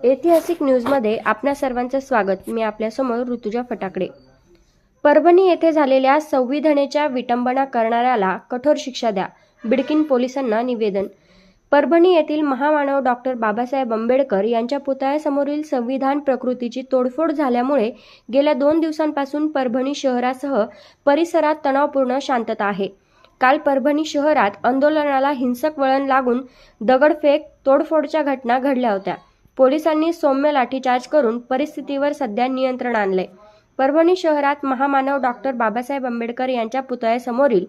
ऐतिहासिक न्यूजमध्ये आपणा सर्वांचं स्वागत. मी आपल्यासमोर ऋतुजा फटाकडे. परभणी येथे झालेल्या संविधानेच्या विटंबना करणाऱ्याला कठोर शिक्षा द्या बिडकीन पोलिसांना निवेदन. परभणी येथील महामानव डॉक्टर बाबासाहेब आंबेडकर यांच्या पुतळ्यासमोरील संविधान प्रकृतीची तोडफोड झाल्यामुळे गेल्या दोन दिवसांपासून परभणी शहरासह परिसरात तणावपूर्ण शांतता आहे. काल परभणी शहरात आंदोलनाला हिंसक वळण लागून दगडफेक तोडफोडच्या घटना घडल्या होत्या. पोलिसांनी सौम्य लाठीचार्ज करून परिस्थितीवर सध्या नियंत्रण आणले परभणी शहरात महामानव डॉक्टर बाबासाहेब आंबेडकर यांच्या पुतळ्यासमोरील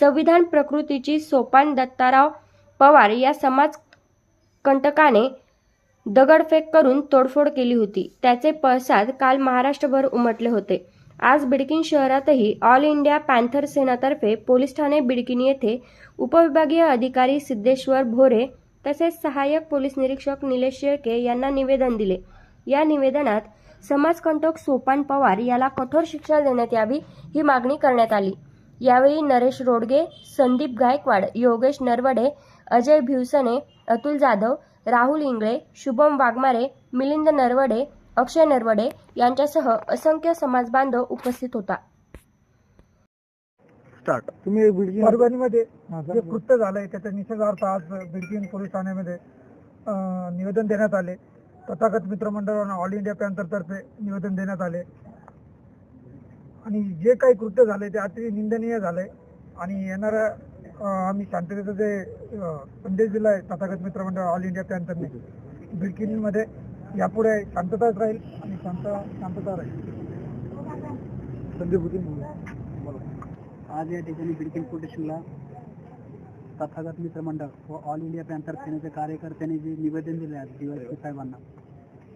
संविधान प्रकृतीची सोपान दत्ताराव पवार या समाज कंटकाने दगडफेक करून तोडफोड केली होती. त्याचे पळसाद काल महाराष्ट्रभर उमटले होते. आज बिडकीन शहरातही ऑल इंडिया पॅन्थर सेनातर्फे पोलीस ठाणे बिडकीन येथे उपविभागीय अधिकारी सिद्धेश्वर भोरे तसेच सहाय्यक पोलीस निरीक्षक निलेश शेळके यांना निवेदन दिले. या निवेदनात समाजकंटक सोपान पवार याला कठोर शिक्षा देण्यात यावी ही मागणी करण्यात आली. यावेळी नरेश रोडगे संदीप गायकवाड योगेश नरवडे अजय भिवसने अतुल जाधव राहुल इंगळे शुभम वाघमारे मिलिंद नरवडे अक्षय नरवडे यांच्यासह असंख्य समाजबांधव उपस्थित होता. स्टार्ट तुम्ही बिल्डिंग परभणीमध्ये जे कृत्य झालंय त्याच्या निषेधार्थ आज बिडकीन पोलीस ठाण्यामध्ये निवेदन देण्यात आले. तथागत मित्रमंडळानं ऑल इंडिया पॅन्थरतर्फे निवेदन देण्यात आले. आणि जे काही कृत्य झाले ते अतिशय निंदनीय झालंय. आणि येणाऱ्या आम्ही शांततेचा जे संदेश दिलाय तथागत मित्रमंडळ ऑल इंडिया पॅन्थरने बिडकीनमध्ये यापुढे शांतताच राहील आणि शांत शांतता राहील. संदीप होती आज या ठिकाणी बिडकिन पोलीस स्टेशनला तथागत मित्र मंडळ व ऑल इंडिया पॅन्थर सेनेच्या कार्यकर्त्यांनी जे निवेदन दिले आहे डीवायसी साहेबांना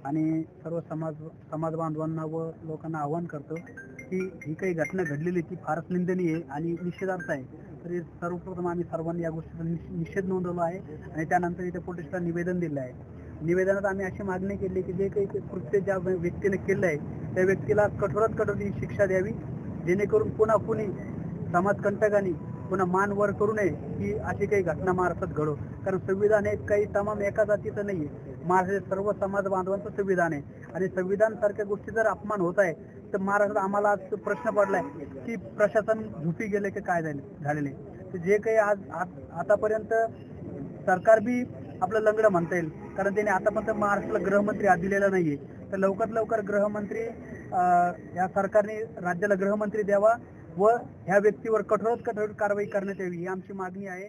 आणि सर्व समाज समाज बांधवांना व लोकांना आवाहन करतो की ही काही घटना घडलेली ती फारच निंदनीय आहे आणि निषेधार्थ आहे. तरी सर्वप्रथम आम्ही सर्वांनी या गोष्टीचा निषेध नोंदवला आहे आणि त्यानंतर इथे पोलिसला निवेदन दिलं आहे. निवेदनात आम्ही अशी मागणी केली की जे काही कृत्य ज्या व्यक्तीने केलं आहे त्या व्यक्तीला कठोरात कठोर शिक्षा द्यावी जेणेकरून पुन्हा कुणी समाजकंटकांनी पुन्हा मान वर करू नये की अशी काही घटना महाराष्ट्रात घडो कारण संविधान हे काही तमाम एका जातीचं नाहीये. महाराष्ट्रातील सर्व समाज बांधवांचं संविधान आहे. आणि संविधान सारख्या गोष्टी जर अपमान होत आहे तर महाराष्ट्रात आम्हाला आज प्रश्न पडलाय की प्रशासन झुपी गेले की काय झालेले? जे काही आज आतापर्यंत सरकार बी आपलं लंगडं म्हणता येईल. कारण त्यांनी आतापर्यंत महाराष्ट्राला गृहमंत्री आज दिलेला नाहीये. तर लवकरात लवकर गृहमंत्री अं, या सरकारने राज्याला गृहमंत्री द्यावा व ह्या व्यक्तीवर कठोरात कठोर कारवाई करण्यात यावी ही आमची मागणी आहे.